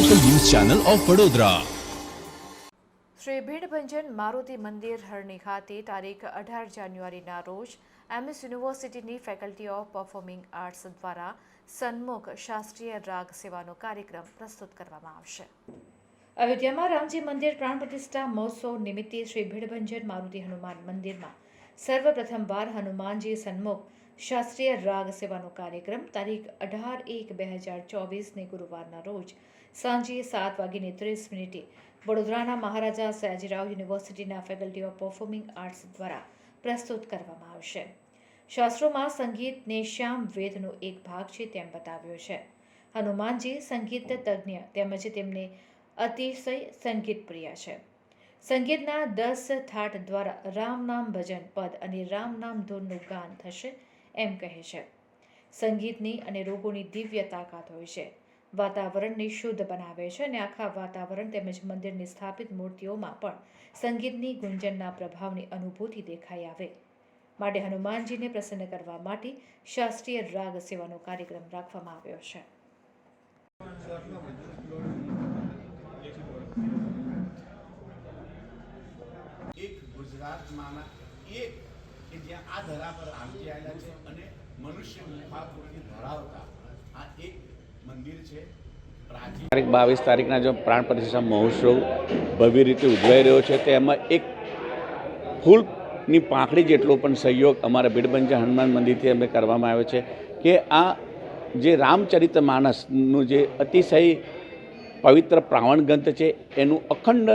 Channel of Vadodara Shri Bhidbhanjan Maruti મંદિર હરણી ખાતે તારીખ અઢાર જાન્યુઆરીના રોજ એમએસ યુનિવર્સિટીની ફેકલ્ટી ઓફ પરફોર્મિંગ આર્ટ્સ દ્વારા સન્મુખ શાસ્ત્રીય રાગ સેવાનો કાર્યક્રમ પ્રસ્તુત કરવામાં આવશે. અયોધ્યામાં રામજી મંદિર પ્રાણ પ્રતિષ્ઠા મહોત્સવ નિમિત્તે શ્રી ભીડભંજન મારુતિ હનુમાન મંદિરમાં સર્વપ્રથમવાર હનુમાનજી સન્મુખ શાસ્ત્રીય રાગ સેવાનો કાર્યક્રમ તારીખ અઢાર એક બે હજાર ચોવીસને ગુરુવારના રોજ સાંજે સાત વાગીને ત્રીસ મિનિટે વડોદરાના મહારાજા સયાજીરાવ યુનિવર્સિટીના ફેકલ્ટી ઓફ પરફોર્મિંગ આર્ટ્સ દ્વારા પ્રસ્તુત કરવામાં આવશે. શાસ્ત્રોમાં સંગીતને શ્યામ વેદનો એક ભાગ છે તેમ બતાવ્યો છે. હનુમાનજી સંગીત તજ્ઞ તેમજ તેમને અતિશય સંગીત પ્રિય છે. સંગીતના દસ થાટ દ્વારા રામ નામ ભજન પદ અને રામ નામ ધૂનનું ગાન થશે એમ કહે છે. સંગીતની અને રોગોની દિવ્ય તાકાત હોય છે. વાતાવરણને શુદ્ધ બનાવે છે અને આખા વાતાવરણ તેમજ મંદિરની સ્થાપિત મૂર્તિઓમાં પણ સંગીતની ગુંજનના પ્રભાવની અનુભૂતિ દેખાઈ આવે. માટે હનુમાનજીને પ્રસન્ન કરવા માટે શાસ્ત્રીય રાગ સેવાનો કાર્યક્રમ રાખવામાં આવ્યો છે. એક ગુજરાતમાંના એક કે જ્યાં આ ધરા પર આમથી આવેલા છે અને મનુષ્ય મુખાકૃતિ ધરાવતા, આ એક મંદિર છે તારીખ બાવીસ તારીખના જો પ્રાણ પ્રતિષ્ઠા મહોત્સવ ભવ્ય રીતે ઉજવાઈ રહ્યો છે તેમાં એક ફૂલની પાંખડી જેટલો પણ સહયોગ અમારા ભીડબંજા હનુમાન મંદિરથી અમે કરવામાં આવ્યો છે કે આ જે રામચરિત માનસનું જે અતિશય પવિત્ર પ્રાવણ ગ્રંથ છે, એનું અખંડ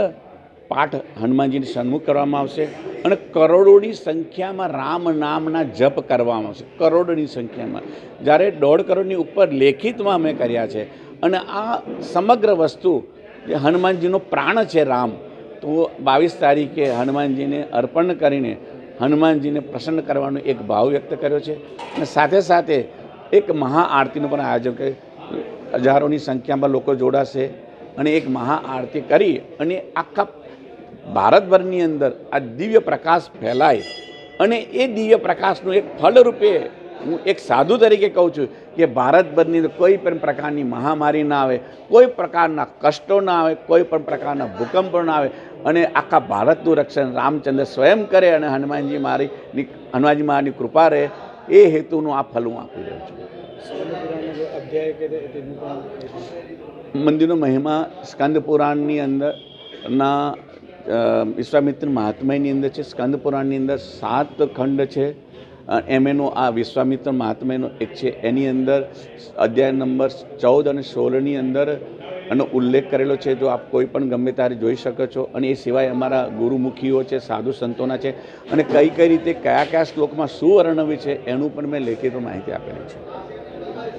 પાઠ હનુમાનજીની સન્મુખ કરવામાં આવશે અને કરોડોની સંખ્યામાં રામ નામના જપ કરવામાં આવશે. કરોડોની સંખ્યામાં. જ્યારે દોઢ કરોડની ઉપર લેખિતમાં અમે કર્યા છે અને આ સમગ્ર વસ્તુ જે હનુમાનજીનો પ્રાણ છે રામ, તો બાવીસ તારીખે હનુમાનજીને અર્પણ કરીને હનુમાનજીને પ્રસન્ન કરવાનો એક ભાવ વ્યક્ત કર્યો છે અને સાથે સાથે એક મહાઆરતીનું પણ આયોજન કર્યું. હજારોની સંખ્યામાં લોકો જોડાશે અને એક મહાઆરતી કરી અને આખા ભારતભરની અંદર આ દિવ્ય પ્રકાશ ફેલાય અને એ દિવ્ય પ્રકાશનું એક ફલરૂપે હું એક સાધુ તરીકે કહું છું કે ભારતભરની અંદર કોઈ પણ પ્રકારની મહામારી ના આવે કોઈ પ્રકારના કષ્ટો ના આવે કોઈ પણ પ્રકારના ભૂકંપ ના આવે અને આખા ભારતનું રક્ષણ રામચંદ્ર સ્વયં કરે અને હનુમાનજી મારીની હનુમાનજી મારી કૃપા રહે એ હેતુનું આ ફલ હું આપી રહ્યો છું. મંદિરનો મહિમા સ્કંદ પુરાણની અંદર ના અ, વિશ્વામિત્ર મહાત્માની અંદર છે, સ્કંદ પુરાણની અંદર સાત ખંડ છે. એમ એનો આ વિશ્વામિત્ર મહાત્માનો એક છે. એની અંદર અધ્યાય નંબર ચૌદ અને સોળની અંદર એનો ઉલ્લેખ કરેલો છે. જો આપ કોઈ પણ ગમે ત્યારે જોઈ શકો છો અને એ સિવાય અમારા ગુરુમુખીઓ છે, સાધુ સંતોના છે અને કઈ કઈ રીતે કયા કયા શ્લોકમાં શું વર્ણવ્યું છે, એનું પણ મેં લેખિત માહિતી આપેલી છે.